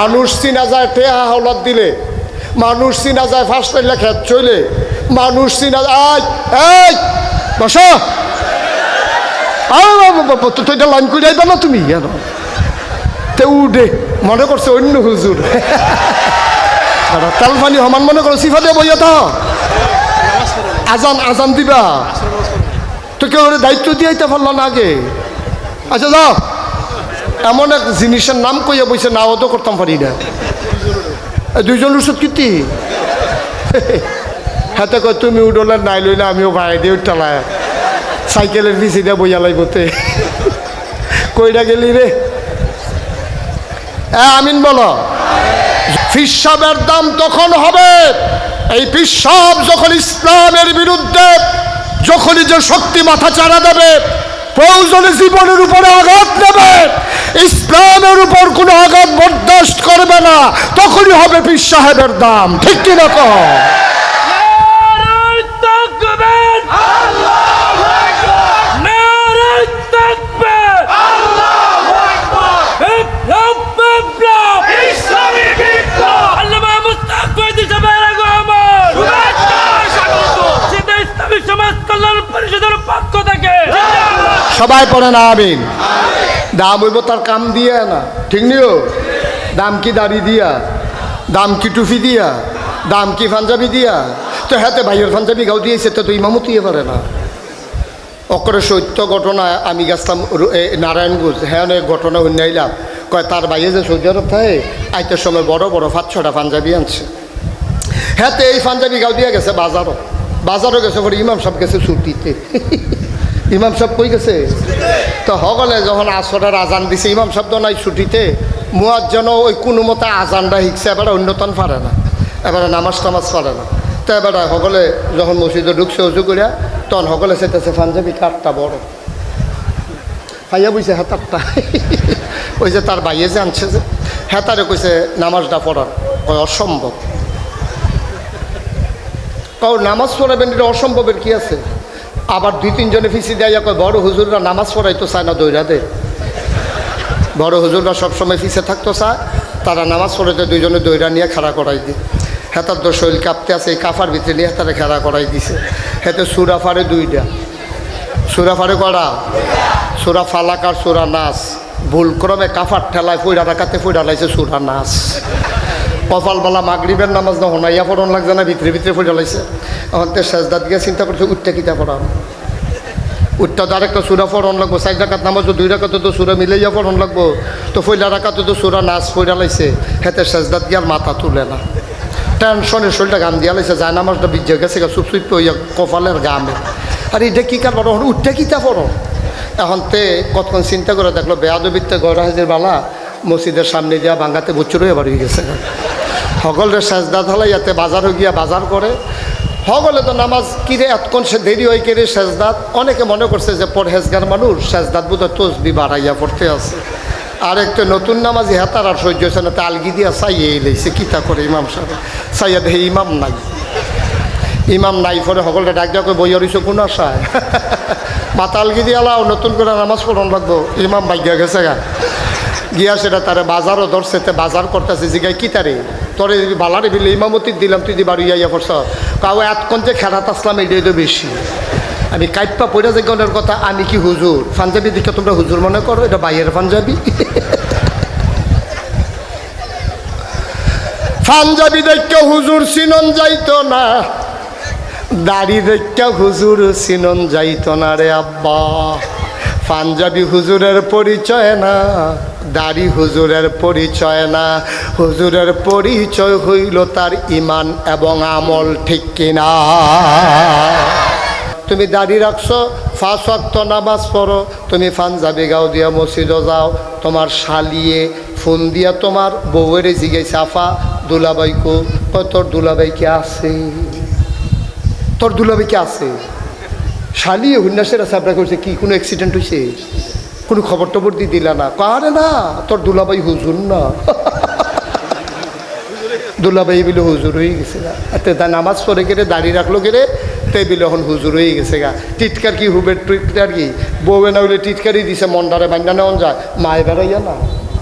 মানুষ চিনা যায় টেহা হাওলাত দিলে, মানুষ চিনা যায় ফার্স্ট টাইলে খেত চলে মানুষ চিনা যায় বসো। লাইন করে যাইবে না তুমি? উঠে মনে করছে অন্য হুজুর। তেল পানি সমান মনে করো সিফা দিয়ে বইয়া তো আজান আজান দিবা। তো কেউ দায়িত্ব দিয়াইতে পারল না আগে। আচ্ছা যাও। এমন এক জিনিসের নাম কইয়া বইছে নাও তো করতাম পারি না। দুইজন ওষুধ কীর্তি হাতে কয়, তুমি উডলে নাই লই না আমিও ভাই দিয়ে উঠালায় সাইকেলের পিছিয়ে বইয়া লাইবতে কইরা গেলি রে। আমিন বলো। ফিসাবের দাম তখন হবে। এই পিসাব যখন ইসলামের বিরুদ্ধে, যখনই যে শক্তি মাথা চাড়া দেবে প্রয়োজনে জীবনের উপরে আঘাত নেবে। ইসলামের উপর কোনো আঘাত বরদাস্ত করবে না। তখনই হবে পীর সাহেবের দাম। ঠিক কিনা কহ সবাই পড়ে না, আমিন। দাম হইব তার কাম দিয়ে না, ঠিক নিও? দাম কি দাড়ি দিয়া? দাম কি টুফি দিয়া? দাম কি পাঞ্জাবি দিয়া? তো হাতে ভাইয়ের পাঞ্জাবি গাও দিয়েছে, তো তো ইমামতিয়ে পারে না। অকরে সত্য ঘটনা আমি গেছিলাম নারায়ণগঞ্জ হ্যাঁ অনেক ঘটনা উন্নয়লাম কয়, তার বাইরে যে সৌদি আরব থাকে আইতের সময় বড় বড় পাঁচ, ছটা পাঞ্জাবি আনছে। হ্যাঁ তো এই পাঞ্জাবি গাও দিয়ে গেছে বাজারও। বাজারও গেছে, পরে ইমাম সাহেব গেছে ছুটিতে। ইমাম সাহেব কই গেছে? তো হগলে যখন আসরের আজান দিছে, ইমাম সাহেব তো নাই ছুটিতে। মুয়ার যেন ওই কোনো মতে আজানটা শিখছে এবারে অন্যতন পারে না। এবারে নামাজ টামাজ পারে না। তো এবারে সকলে যখন মসজিদে ঢুকছে উজু করিয়া, তখন সকলে সেটাছে পাঞ্জাবি কাঠটা বড়। ভাইয়া বুঝছে হেতারটা ওই যে তার বাইয়ে যে আনছে যে হেতারে কইছে, নামাজটা পড়ার। কয়, অসম্ভব। কাউ নামাজ পড়াবেন, এটা অসম্ভবের কি আছে? আবার দুই তিনজনে ফিসি দেয় কয়, বড় হুজুররা নামাজ পড়াইতো চায় না দৈরা দে বড় হুজুররা সবসময় ফিসে থাকতো চায়, তারা নামাজ পড়াইতে দুইজনে দৈরা নিয়ে খাড়া করাই দিয়ে। হেতার তো শরীর কাঁপতে আছে, এই কাফার ভিতরে নিয়ে তারা খেলা করাই দিছে। হেতে সুরা ফারে দুইটা। সুরা ফারে করা সুরা ফালাক আর সুরা নাচ ভুল ক্রমে কাফার ঠেলায় ফইরা রাখাতে ফইরা লাইছে সুরা নাচ কপালবালা মাগরিবের নামাজ না হনাইয়া পড়ন লাগছে না, ভিতরে ভিতরে ফইরা লাইছে। এখন তো শেষদাত গিয়ে চিন্তা করছে, উঠতে কিতা পড়ান উঠতে তো আরেকটা সুরা পড়ন লাগবো, চার রাকাত নামাজ দুই রাকাতে তো সুরা মিলাইয়া পড়ন লাগবো। তো ফইলা রাখাতে তো সুরা নাচ ফইরা লাইছে, হেতে শেষদাত গিয়ে আর মাথা তুলে না। টেনশনে শরীরটা গান দিয়া লাইছে, যায় নামাজটা বিজয় গেছে চুপ চুপ হইয়া কপালের গামে আর এটা কি কার পড়ো উঠতে কিতা পড়ো? এখন তে কতক্ষণ চিন্তা করে দেখল বেয়াদবিত্তে গড় হাজির বালা মসজিদের সামনে দিয়া বাঙ্গাতে বুচ্চুর হয়ে বাড়ি গেছে সকলের সেজদা ঢালাই ইয়াতে বাজার গিয়া বাজার করে। সকলে তো নামাজ কিরে এতক্ষণ সে দেরি হয়ে কেড়ে সেজদাত অনেকে মনে করছে যে পরহেজগার মানুষ সেজদাত বোধ তসবি বাড়াইয়া পড়তে আছে। আর একটা নতুন নামাজি হেতার আর সহ্য হয়েছে না, তা আলগি দিয়া চাইয়ে এলেছে কিতা করে ইমাম সাহেব? চাইয়া দেখে ইমাম নাই। ইমাম নাই পরে সকলটা ডাক ডাক বই রইছ কোন আশায়? মাথা আলগি দিয়ে আলাও নতুন করে নামাজ পড়ন লাগবো। ইমাম ভাগ্য গেছে গা। গিয়া সেটা তারে বাজারও ধরছে বাজার করতেছে জিগাই কি তারে? তোরে বালারে বিলে ইমামতির দিলাম, তুই দি বাড়ি ইয়া পড়ছ কাউ এতক্ষণ যে খেলাত আসলাম এটাই তো বেশি। আমি কাইপ্পা পড়া যে গণের কথা, আমি কি হুজুর? পাঞ্জাবি দেখে তোমরা হুজুর মনে করো, এটা বাইয়ের পাঞ্জাবি। পাঞ্জাবি দেখে হুজুর সিনন যাইতো না, দাড়ি দেখে হুজুর সিনন যাইতো না রে আব্বা। পাঞ্জাবি হুজুরের পরিচয় না, দাড়ি হুজুরের পরিচয় না। হুজুরের পরিচয় হইল তার ইমান এবং আমল, ঠিক কিনা? তুমি দাড়ি রাখছো ফাঁস নামাজ পড়ো, তুমি পাঞ্জাবি গাও দিয়া মসজিদও যাও, তোমার শালিয়ে ফোন দিয়া তোমার বউয়ের জিগে সাফা দুলাবাইকো তোর দুলাবাই আছে? তোর দুলাবাই কে আছে? শালিয়ে হুন্নাসের আছে আপনার করছে কি? কোনো অ্যাক্সিডেন্ট হয়েছে কোনো খবর টবর দিয়ে দিলা না? কারে না? তোর দুলাবাই হুজুর না? দুলাবাই বিলে হুজুর হয়ে গেছে গা। এতে তা নামাজ পড়ে গেলে দাড়ি রাখল গেলে তে বিলে এখন হুজুর হয়ে গেছে গা। টিটকার কি হুবের টিটকার কি? বউবে না হইলে টিটকারই দিছে, মন্ডারে বান্না নেওয়া যায়। মায় বেড়াইয়া না।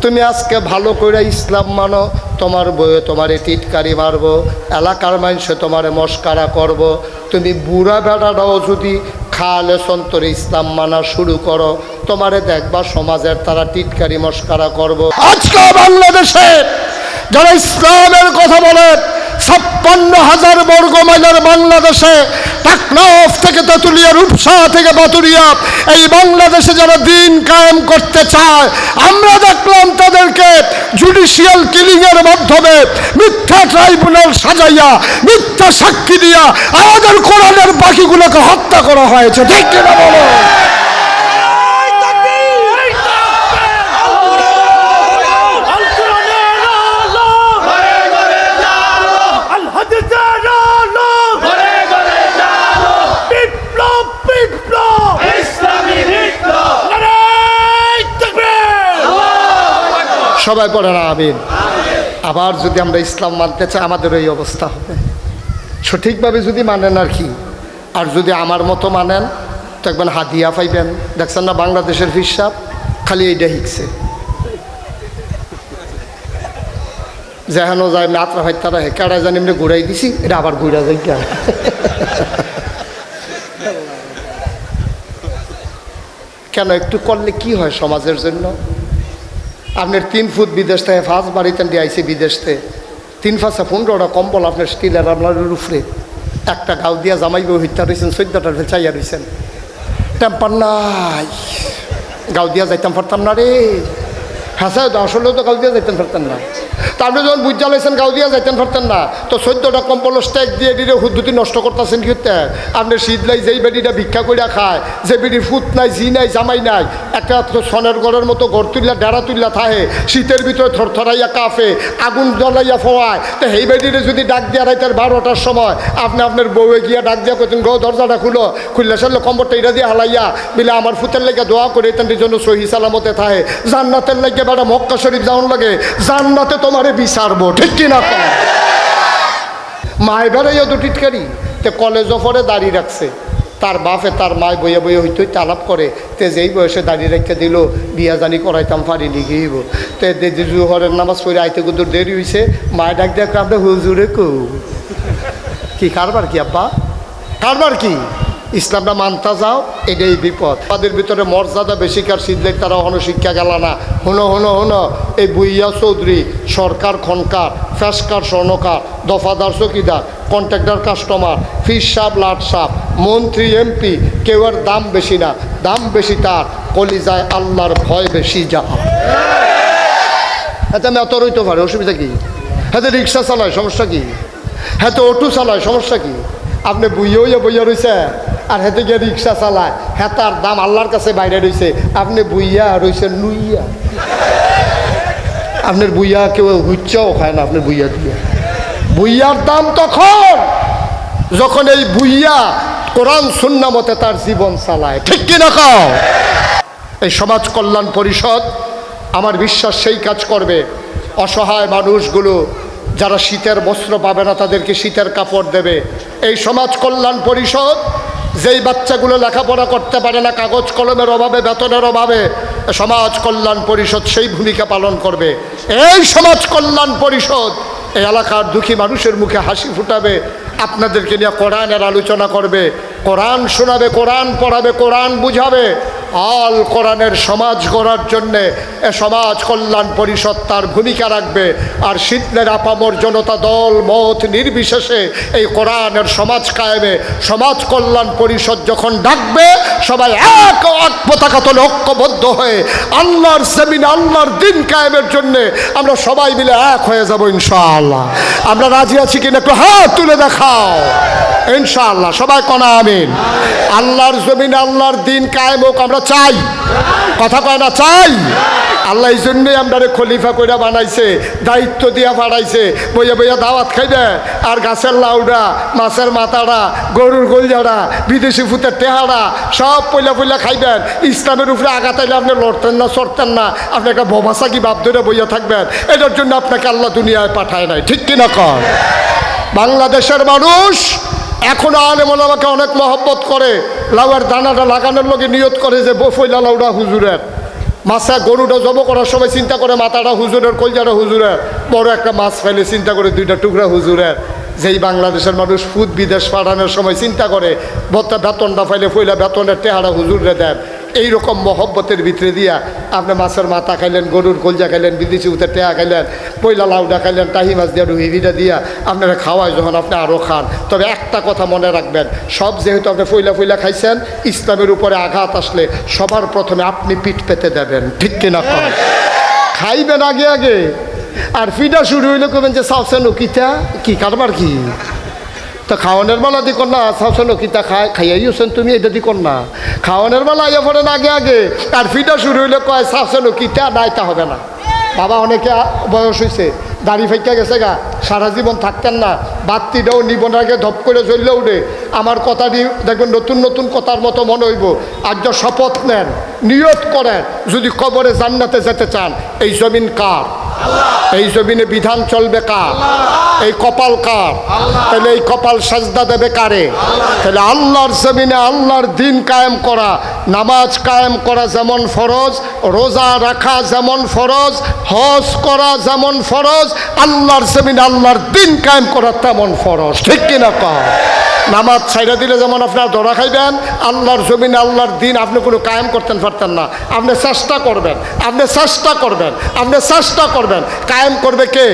তুমি আজকে ভালো করে ইসলাম মানো, তোমার বইয়ে তোমারে টিটকারি মারবো, এলাকার মানুষে তোমারে মস্কারা করব। তুমি বুড়া বেড়াটাও যদি খালে সন্তরে ইসলাম মানা শুরু করো, তোমারে দেখবা সমাজের তারা টিটকারি মস্কারা করব। আজকে বাংলাদেশে যারা ইসলামের কথা বলে, ছাপ্পান্ন হাজার বর্গ মাইলের বাংলাদেশে টাকনাফ থেকে তেঁতুলিয়া রূপসা থেকে বাতুরিয়া। এই বাংলাদেশে যারা দিন কায়েম করতে চায়, আমরা দেখলাম তাদেরকে জুডিশিয়াল কিলিংয়ের মাধ্যমে মিথ্যা ট্রাইব্যুনাল সাজাইয়া, মিথ্যা সাক্ষী দিয়া আমাদের কোরআনের বাকিগুলোকে হত্যা করা হয়েছে। ঠিক কিনা বলো এই তাকবীর! এই তাকবীর! আল কোরআনের আলো! আল হাদিসের আলো! বিপ্লব বিপ্লব নারায় তাকবীর! সবাই পড়ে না আমিন। আবার যদি আমরা ইসলাম মানতে চাই, আমাদের এই অবস্থা হবে। সঠিকভাবে যদি মানেন আর কি। আর যদি আমার মতো মানেন, তো একবার হাদিয়া পাইবেন। দেখছেন না বাংলাদেশের হিসাব? খালি এইটা শিখছে যেহেন যায় মাত্রা হয় তারা হে, কেড়া জানি এমনি ঘুরাই দিছি, এটা আবার ঘুরা কে কেন একটু করলে কি হয় সমাজের জন্য? আপনার তিন ফুট বিদেশ থেকে ফাঁস বাড়িতে দিয়ে আইসি বিদেশ থেকে। তিন ফাঁসা পনেরোটা কম্বল আপনার স্টিলের আপনার রুফরে একটা গাও দিয়া জামাই বউ হত্যা রয়েছেন চোদ্দটার চাইয়া রয়েছেন টেম্পার নাই। গাও দিয়া যাইতাম পারতাম না রে। হ্যাঁ আসলেও তো গাও দিয়া যাইতাম পারতাম না। তা যখন বুঝ জ্বালাইছেন গাও দিয়া যাইতেন পারতেন না। তো চোদ্দটা কম্বল স্ট্যাক দিয়ে দিলে হুদ্দুতি নষ্ট করতেছেন হতে আপনি শীত নাই যেই বেডিটা ভিক্ষা করিয়া খায়, যে বেডির ফুট নাই জি নাই, জামাই নাই একটা সনের ঘরের মতো ঘর তুললা ডেরা তুললা থাহে, শীতের ভিতরে থরথরাইয়া কাফে, আগুন জ্বলাইয়া ফোয়ায়। তো সেই বেডিরে যদি ডাক দিয়া রাইতের বারোটার সময়, আপনি আপনার বউয়ে গিয়া ডাক দিয়া কইতেন, গো, দরজাটা খুলো। খুললে সারলে কম্বরটা এটা দিয়ে হালাইয়া বিলে আমার ফুতের লেগে দোয়া করে তেন জন্য সহি সালামতে থাহে। জান্নাতের লেগে বেড়া মক্কা শরীফ যাওয়ান লাগে। জান্নাতে তোমারে বিচারবো, ঠিক কিনা মায় বেড়াইয়া দুটিটকারি তে কলেজ অফরে দাঁড়িয়ে রাখছে। তার বাপে তার মায় বইয়ে বইয়ে হইতে হইতে আলাপ করে, তে যেই বয়সে দাঁড়িয়ে রেখে দিল, বিয়া জানি করাইতাম পারি লিখিব তে জুহরের নামাজ পড়ে আইতে কুদুর দেরি হইছে, মায় ডাক দেখ আমরা হুজুরে কৌ কি, কারবার কি, আব্বা? কারবার কি? ইসলামটা মানতা যাও, এটাই বিপদ। তাদের ভিতরে মর্যাদা বেশিকার সিদ্ধের তারা হনো শিক্ষা গেল না। হনো হনো হনো, এই বুইয়া চৌধুরী, সরকার খনকার, ফ্যাসকার স্বর্ণকার, দফাদার চকিদার, কন্ট্রাক্টর কাস্টমার, ফিস সাপ, লাট সাপ, মন্ত্রী, এমপি, কেউ আর দাম বেশি না। দাম বেশি তার, কলিজায় আল্লাহর ভয় বেশি যা। হ্যাঁ আমি অত রইতে পারে, অসুবিধা কি? হ্যাঁ রিক্সা চালায়, সমস্যা কি? হ্যাঁ তো অটো চালায়, সমস্যা কি? আপনি বইয়া বইয়া রয়েছে আর হেতে গিয়ে রিক্সা চালায়। হেতার দাম আল্লাহর কাছে বাইরে রয়েছে আপনি বুইয়া রয়েছে নুইয়া আপনার বুইয়া কেউ হুচ্চাও খায় না আপনার বুইয়া দিয়ে। বুইয়ার দাম তখন, যখন এই বুইয়া কোরআন সুন্না মতে তার জীবন চালায়। ঠিক কিনা খাও এই সমাজ কল্যাণ পরিষদ, আমার বিশ্বাস সেই কাজ করবে। অসহায় মানুষগুলো যারা শীতের বস্ত্র পাবে না, তাদেরকে শীতের কাপড় দেবে। এই সমাজ কল্যাণ পরিষদ যেই বাচ্চাগুলো লেখাপড়া করতে পারে না, কাগজ কলমের অভাবে, বেতনের অভাবে, সমাজ কল্যাণ পরিষদ সেই ভূমিকা পালন করবে। এই সমাজ কল্যাণ পরিষদ এই এলাকার দুঃখী মানুষের মুখে হাসি ফুটাবে, আপনাদেরকে নিয়ে কোরআনের আলোচনা করবে, কোরআন শোনাবে, কোরআন পড়াবে, কোরআন বুঝাবে। আল কোরআনের সমাজ গড়ার জন্যে এ সমাজ কল্যাণ পরিষদ তার ভূমিকা রাখবে। আর শীতলের আপামর জনতা দল মত নির্বিশেষে এই কোরআনের সমাজ কায়েমে, সমাজ কল্যাণ পরিষদ যখন ডাকবে, সবাই এক এক পতাকা তোলে ঐক্যবদ্ধ হয়ে আল্লাহর সেমিন আল্লাহর দিন কায়েমের জন্যে আমরা সবাই মিলে এক হয়ে যাব ইনশাআল্লাহ। আমরা রাজি আছি কিনা একটু হাত তুলে দেখাও। ইনশাআল্লাহ, সবাই কনা আমিন। আল্লাহর জমিন আল্লাহর দিন কায়েম হোক, আমরা চাই। কথা কয় না, চাই। আল্লাহ এই জন্যই আমরা খলিফা কইরা বানাইছে, দায়িত্ব দিয়া বাড়াইছে। বইয়া বইয়া দাওয়াত খাইবে, আর গাছের লাউডা, মাছের মাথাড়া, গরুর গোলজাড়া বিদেশি ফুতের টেহাড়া, সব পইলা পয়লা খাইবেন। ইসলামের উপরে আঘাতাইলে আপনি লড়তেন না, চড়তেন না। আপনি একটা কি বাপ ধরে বইয়া থাকবেন। এটার জন্য আপনাকে আল্লাহ দুনিয়ায় পাঠায় নাই। ঠিক কিনা কর বাংলাদেশের মানুষ এখনও আলেমন আমাকে অনেক মহব্বত করে, লাউয়ের দানাটা লাগানোর লোকে নিয়ত করে যে বফইলা লাউডা হুজুরের। মাছা গরুটা জব করার সময় চিন্তা করে মাথাটা হুজুরের, কলজাটা হুজুরের। বড় একটা মাছ ফেলে চিন্তা করে দুইটা টুকরা হুজুরের। যেই বাংলাদেশের মানুষ ফুদ বিদেশ পাঠানোর সময় চিন্তা করে বত্তা বেতনটা ফাইলে ফইলা বেতনের টেহারা হুজুরে দেন। এইরকম মহব্বতের ভিতরে দিয়া আপনি মাছের মাথা খাইলেন, গরুর কলজা খাইলেন, বিদেশি উঠে টেহা খাইলেন, পয়লা লাউডা খাইলেন, টাহি মাছ দিয়া রুহিবিটা দিয়া আপনারা খাওয়ায় যখন আপনি আরও খান। তবে একটা কথা মনে রাখবেন, সব যেহেতু আপনি ফইলা ফইলা খাইছেন, ইসলামের উপরে আঘাত আসলে সবার প্রথমে আপনি পিঠ পেতে দেবেন, ঠিক কিনা? খাইবেন আগে আগে। আর ফিডা শুরু হইলে কবেন যে সাউসেন কিতা কি, কারবার কি? তো খাওয়ানোর বেলা দি না সাউসেন কিতা খাই খাইয়াইছেন তুমি? এটা দি না খাওয়ানোর বেলা ইয়ে পড়েন আগে আগে। আর ফিটা শুরু হইলে কয় সাউসেন কিতা নাই তা হবে না। বাবা অনেকে বয়স হয়েছে দাড়ি ফাইকা গেছে গা। সারা জীবন থাকতেন না। বাত্তিটাও নিবন আগে, ধপ করে চললে উঠে। আমার কথা দিয়ে দেখবেন, নতুন নতুন কথার মতো মনে হইব। আজ শপথ নেন, নিয়ত করেন। যদি কবরে জান্নাতে যেতে চান, এই জমিন কার? এই জমিনে বিধান চলবে কার? এই কপাল কার? তাহলে এই কপাল সাজদা দেবে কারে? তাহলে আল্লাহর জমিনে আল্লাহর দিন কায়েম করা, নামাজ কায়েম করা যেমন ফরজ, রোজা রাখা যেমন ফরজ, হজ করা যেমন ফরজ, আল্লাহর জমিনে আল্লাহর দিন কায়েম করা তেমন ফরজ। ঠিক কিনা কর নামাজ ছাইড়া দিলে যেমন আপনার ধরা খাইবেন আল্লাহর জমিনে আল্লাহর দিন আপনি কোনো কায়েম করতেন পারতেন না। আপনি চেষ্টা করবেন আপনি চেষ্টা করবেন আপনি চেষ্টা করবেন। কায়েম করবে কে?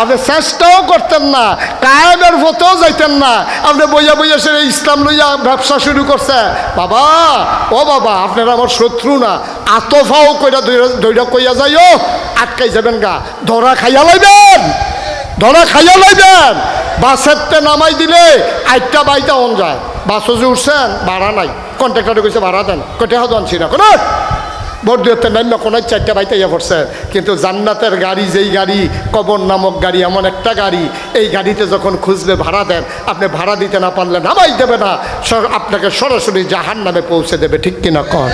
আপনি চেষ্টাও করতেন না কায়েমের মতেও যাইতেন না। আপনি বইয়া বইয়া সে ইসলাম লইয়া ব্যবসা শুরু করছে। বাবা ও বাবা আপনারা আমার শত্রু না। আতফাও কইরা দৈরা কইয়া যাইও আটকাই যাবেন গা। ধরা খাইয়া লাইবেন ধরা খাইয়া লাইবেন। বাসেরতে নামাই দিলে আটটা বাইটা অন যায়। বাসও যে উঠছেন, ভাড়া নাই। কন্ট্রাক্টরে কইছে, ভাড়া দেন। কটে হাত আনছি না কোনো বর্দিয়তে নাম কোনো চারটা বাইতে ইয়ে পড়ছে। কিন্তু জান্নাতের গাড়ি, যেই গাড়ি, কবর নামক গাড়ি, এমন একটা গাড়ি, এই গাড়িতে যখন খুঁজলে ভাড়া দেন, আপনি ভাড়া দিতে না পারলে নামাই দেবে না। আপনাকে সরাসরি জাহান নামে পৌঁছে দেবে, ঠিক কিনা কর